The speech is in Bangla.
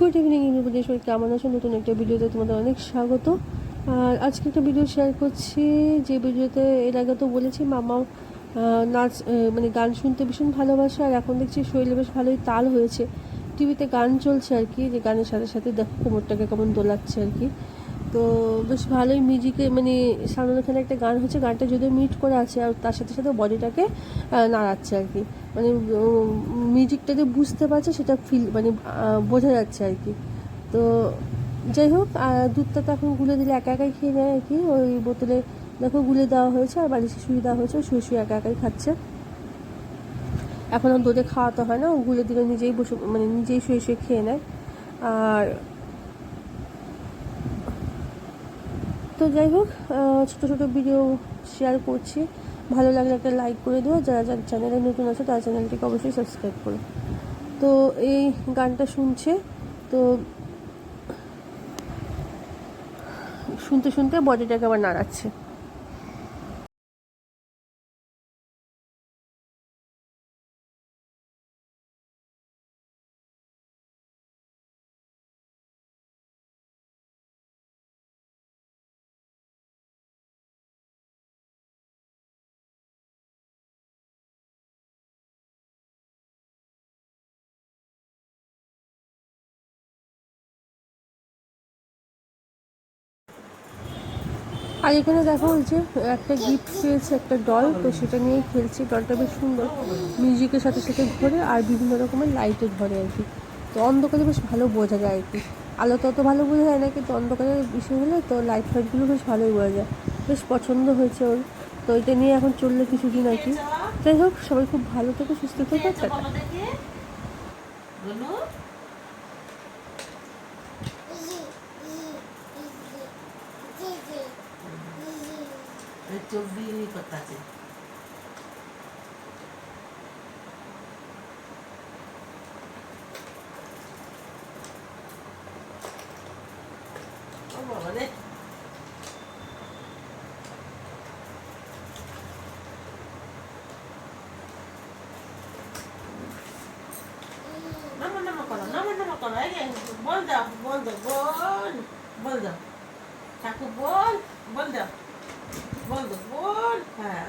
গুড ইভিনিং ইন্দ্রপ্রদেশ সবাই কেমন আছো? নতুন একটা ভিডিওতে তোমাদের অনেক স্বাগত। আর আজকে একটা ভিডিও শেয়ার করছি। যে ভিডিওতে এর আগে তো বলেছি মামা নাচ মানে গান শুনতে ভীষণ ভালোবাসে, আর এখন দেখছি শরীরে বেশ ভালোই তাল হয়েছে। টিভিতে গান চলছে আর কি। যে গানের সাথে সাথে দেখো কোমরটাকে কেমন দোলাচ্ছে আর কি। তো বেশ ভালোই মিউজিকে মানে সামনে এখানে একটা গান হচ্ছে গানটা যদিও মিট করে আছে আর তার সাথে সাথে বডিটাকে নাড়াচ্ছে আর কি। মানে মিউজিকটা যে বুঝতে পারছে সেটা ফিল মানে বোঝা যাচ্ছে আর কি। তো যাই হোক দুধটা তো এখন গুলে দিলে একা একাই খেয়ে নেয় আর কি। ওই বোতলে দেখো গুলে দেওয়া হয়েছে আর বালিশে শুয়ে দেওয়া হয়েছে শুয়ে শুয়ে একা একাই খাচ্ছে। এখন আর দুধে খাওয়াতে হয় না, ও গুলে দিলে নিজেই বসে মানে নিজেই শুয়ে শুয়ে খেয়ে নেয়। আর তো যাই হোক ছোটো ছোটো ভিডিও শেয়ার করছি। ভালো লাগলে একটা লাইক করে দেওয়া যারা যার চ্যানেলে নতুন আছে, তার চ্যানেলটিকে অবশ্যই সাবস্ক্রাইব করো। তো এই গানটা শুনছে, তো শুনতে শুনতে বডিটাকে আবার নাড়াচ্ছে। আর এখানে দেখা যে একটা গিফট পেয়েছে, একটা ডল তো সেটা নিয়েই খেলছি। ডলটা বেশ সুন্দর। মিউজিকের সাথে সাথে ঘোরে আর বিভিন্ন রকমের লাইটও ধরে আর কি। তো অন্ধকারে বেশ ভালো বোঝা যায় আর কি। আলো তো অত ভালো বোঝা যায় না, কিন্তু অন্ধকারে বিষয় হলে তো লাইট ফাইটগুলো বেশ ভালোই বোঝা যায়। বেশ পছন্দ হয়েছে ওর। তো এটা নিয়ে এখন চলল কিছুদিন আর কি। যাই হোক, সবাই খুব ভালো থেকে, সুস্থ থেকে, টাটা। বলো এই চোখ দিয়ে নিয়ে কথা আছে ও বাবা রে নামো নামো করো নামো নামো করো এই যে বল দাও বল দাও বল বল দাও ঠাকু বল বল দাও দাও বল। হ্যাঁ।